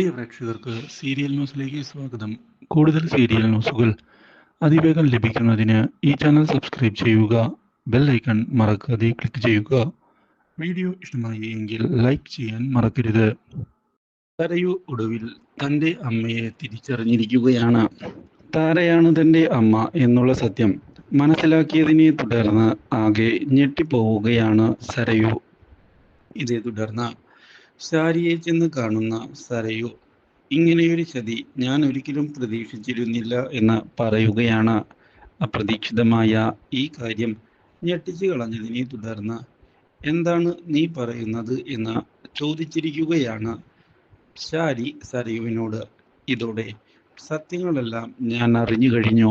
പ്രിയ പ്രേക്ഷകർക്ക് സീരിയൽ ന്യൂസിലേക്ക് സ്വാഗതം. കൂടുതൽ സീരിയൽ ന്യൂസുകൾ അതിവേഗം ലഭിക്കുന്നതിന് ഈ ചാനൽ സബ്സ്ക്രൈബ് ചെയ്യുക ബെൽ ഐക്കൺ മറക്കാതെ ക്ലിക്ക് ചെയ്യുക. വീഡിയോ ഇഷ്ടമായി എങ്കിൽ ലൈക്ക് ചെയ്യാൻ മറക്കരുത്. തരയു ഒടുവിൽ തന്റെ അമ്മയെ തിരിച്ചറിഞ്ഞിരിക്കുകയാണ്. താരയാണ് തന്റെ അമ്മ എന്നുള്ള സത്യം മനസ്സിലാക്കിയതിനെ തുടർന്ന് ആകെ ഞെട്ടിപ്പോവുകയാണ് സരയു. ഇതേ തുടർന്ന് ശാരിയെ ചെന്ന് കാണുന്ന സരയു ഇങ്ങനെയൊരു ചതി ഞാൻ ഒരിക്കലും പ്രതീക്ഷിച്ചിരുന്നില്ല എന്ന് പറയുകയാണ് അപ്രതീക്ഷിതമായ ഈ കാര്യം ഞെട്ടിച്ചു കളഞ്ഞതിനെ തുടർന്ന് എന്താണ് നീ പറയുന്നത് എന്ന് ചോദിച്ചിരിക്കുകയാണ് ശാരി സരയുവിനോട്. ഇതോടെ സത്യങ്ങളെല്ലാം ഞാൻ അറിഞ്ഞു കഴിഞ്ഞു.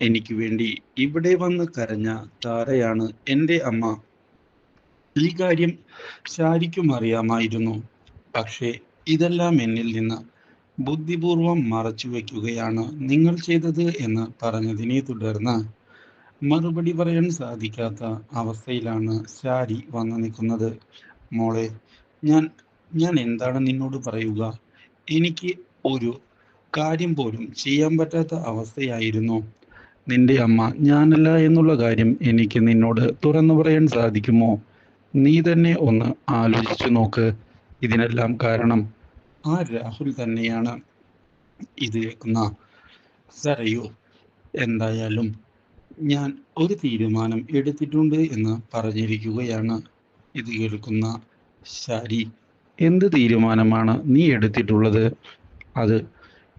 എനിക്ക് വേണ്ടി ഇവിടെ വന്ന് കരഞ്ഞ താരയാണ് എന്റെ അമ്മ. ഈ കാര്യം ശാരിക്കും അറിയാമായിരുന്നു. പക്ഷേ ഇതെല്ലാം എന്നിൽ നിന്ന് ബുദ്ധിപൂർവം മറച്ചു വയ്ക്കുകയാണ് നിങ്ങൾ ചെയ്തത് എന്ന് പറഞ്ഞതിനെ തുടർന്ന് മറുപടി പറയാൻ സാധിക്കാത്ത അവസ്ഥയിലാണ് ശാരി വന്നു നിൽക്കുന്നത്. മോളെ ഞാൻ ഞാൻ എന്താണ് നിന്നോട് പറയുക? എനിക്ക് ഒരു കാര്യം പോലും ചെയ്യാൻ പറ്റാത്ത അവസ്ഥയായിരുന്നു. നിന്റെ അമ്മ ഞാനല്ല എന്നുള്ള കാര്യം എനിക്ക് നിന്നോട് തുറന്നു പറയാൻ സാധിക്കുമോ? നീ തന്നെ ഒന്ന് ആലോചിച്ചു നോക്ക്. ഇതിനെല്ലാം കാരണം ആ രാഹുൽ തന്നെയാണ് ഇത് കേൾക്കുന്ന സരയു എന്തായാലും ഞാൻ ഒരു തീരുമാനം എടുത്തിട്ടുണ്ട് എന്ന് പറഞ്ഞിരിക്കുകയാണ്. ഇത് കേൾക്കുന്ന ശരി. എന്ത് തീരുമാനമാണ് നീ എടുത്തിട്ടുള്ളത്? അത്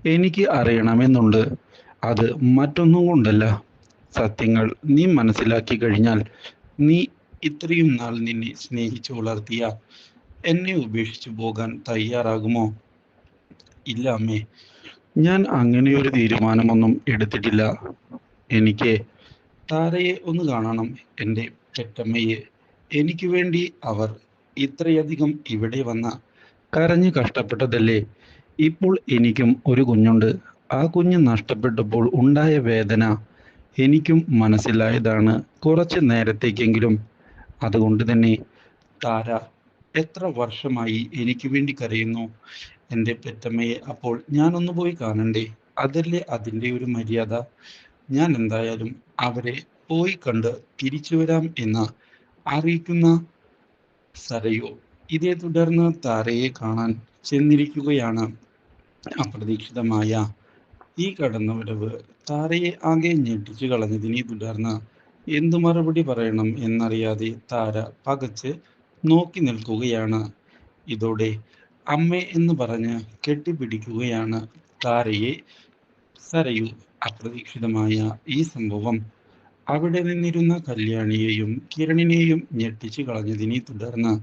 എനിക്ക് അറിയണമെന്നുണ്ട്. അത് മറ്റൊന്നും കൊണ്ടല്ല. സത്യങ്ങൾ നീ മനസ്സിലാക്കി കഴിഞ്ഞാൽ നീ ഇത്രയും നാൾ നിന്നെ സ്നേഹിച്ചു വളർത്തിയ എന്നെ ഉപേക്ഷിച്ചു പോകാൻ തയ്യാറാകുമോ? ഇല്ല അമ്മേ. ഞാൻ അങ്ങനെ ഒരു തീരുമാനമൊന്നും എടുത്തിട്ടില്ല. എനിക്ക് താരയെ ഒന്ന് കാണണം എന്റെ പെറ്റമ്മയെ. എനിക്ക് വേണ്ടി അവർ ഇത്രയധികം ഇവിടെ വന്ന കരഞ്ഞു കഷ്ടപ്പെട്ടതല്ലേ? ഇപ്പോൾ എനിക്കും ഒരു കുഞ്ഞുണ്ട്. ആ കുഞ്ഞ് നഷ്ടപ്പെട്ടപ്പോൾ ഉണ്ടായ വേദന എനിക്കും മനസ്സിലായതാണ്. കുറച്ച് നേരത്തേക്കെങ്കിലും അതുകൊണ്ട് തന്നെ താര എത്ര വർഷമായി എനിക്ക് വേണ്ടി കരയുന്നു എന്റെ പെറ്റമ്മയെ. അപ്പോൾ ഞാനൊന്ന് പോയി കാണണ്ടേ? അതല്ലേ അതിന്റെ ഒരു മര്യാദ. ഞാൻ എന്തായാലും അവരെ പോയി കണ്ട് തിരിച്ചു വരാം എന്ന് അറിയിക്കുന്ന സരയോ ഇതേ തുടർന്ന് താരയെ കാണാൻ ചെന്നിരിക്കുകയാണ്. അപ്രതീക്ഷിതമായ ഈ കടന്നുവരവ് താരയെ ആകെ ഞെട്ടിച്ചു കളഞ്ഞതിനെ തുടർന്ന് എന്തു മറുപടി പറയണം എന്നറിയാതെ താര പകച്ച് നോക്കി നിൽക്കുകയാണ്. ഇതോടെ അമ്മ എന്ന് പറഞ്ഞ് കെട്ടിപ്പിടിക്കുകയാണ് താരയെ. സരയു അപ്രതീക്ഷിതമായ ഈ സംഭവം അവിടെ നിന്നിരുന്ന കല്യാണിയെയും കിരണിനെയും ഞെട്ടിച്ചു കളഞ്ഞതിനെ തുടർന്ന്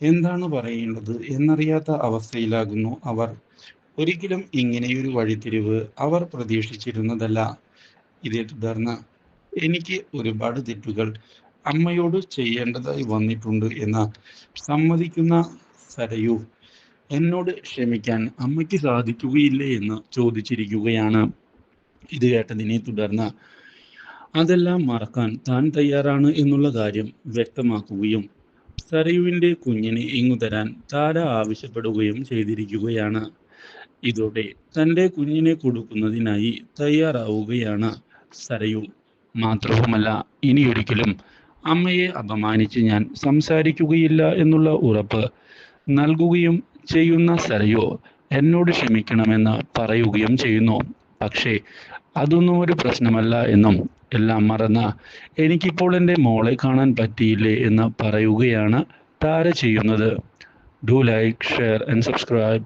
എന്താണ് പറയേണ്ടത് എന്നറിയാത്ത അവസ്ഥയിലാകുന്നു അവർ. ഒരിക്കലും ഇങ്ങനെയൊരു വഴിത്തിരിവ് അവർ പ്രതീക്ഷിച്ചിരുന്നതല്ല. ഇതേ തുടർന്ന് എനിക്ക് ഒരുപാട് തെറ്റുകൾ അമ്മയോട് ചെയ്യേണ്ടതായി വന്നിട്ടുണ്ട് എന്ന സമ്മതിക്കുന്ന സരയു എന്നോട് ക്ഷമിക്കാൻ അമ്മയ്ക്ക് സാധിക്കുകയില്ലേ എന്ന് ചോദിച്ചിരിക്കുകയാണ്. ഇത് കേട്ടതിനെ തുടർന്ന് അതെല്ലാം മറക്കാൻ താൻ തയ്യാറാണ് എന്നുള്ള കാര്യം വ്യക്തമാക്കുകയും സരയുവിന്റെ കുഞ്ഞിനെ ഇങ്ങു തരാൻ താര ആവശ്യപ്പെടുകയും ചെയ്തിരിക്കുകയാണ്. ഇതോടെ തന്റെ കുഞ്ഞിനെ കൊടുക്കുന്നതിനായി തയ്യാറാവുകയാണ് സരയു. മാത്രവുമല്ല ഇനിയൊരിക്കലും അമ്മയെ അപമാനിച്ച് ഞാൻ സംസാരിക്കുകയില്ല എന്നുള്ള ഉറപ്പ് നൽകുകയും ചെയ്യുന്ന സരയോ എന്നോട് ക്ഷമിക്കണമെന്ന് പറയുകയും ചെയ്യുന്നു. പക്ഷേ അതൊന്നും ഒരു പ്രശ്നമല്ല എന്നും എല്ലാം മറന്ന് എനിക്കിപ്പോൾ എന്റെ മോളെ കാണാൻ പറ്റിയില്ലേ എന്ന് പറയുകയാണ് താര ചെയ്യുന്നത്. Do like share and subscribe.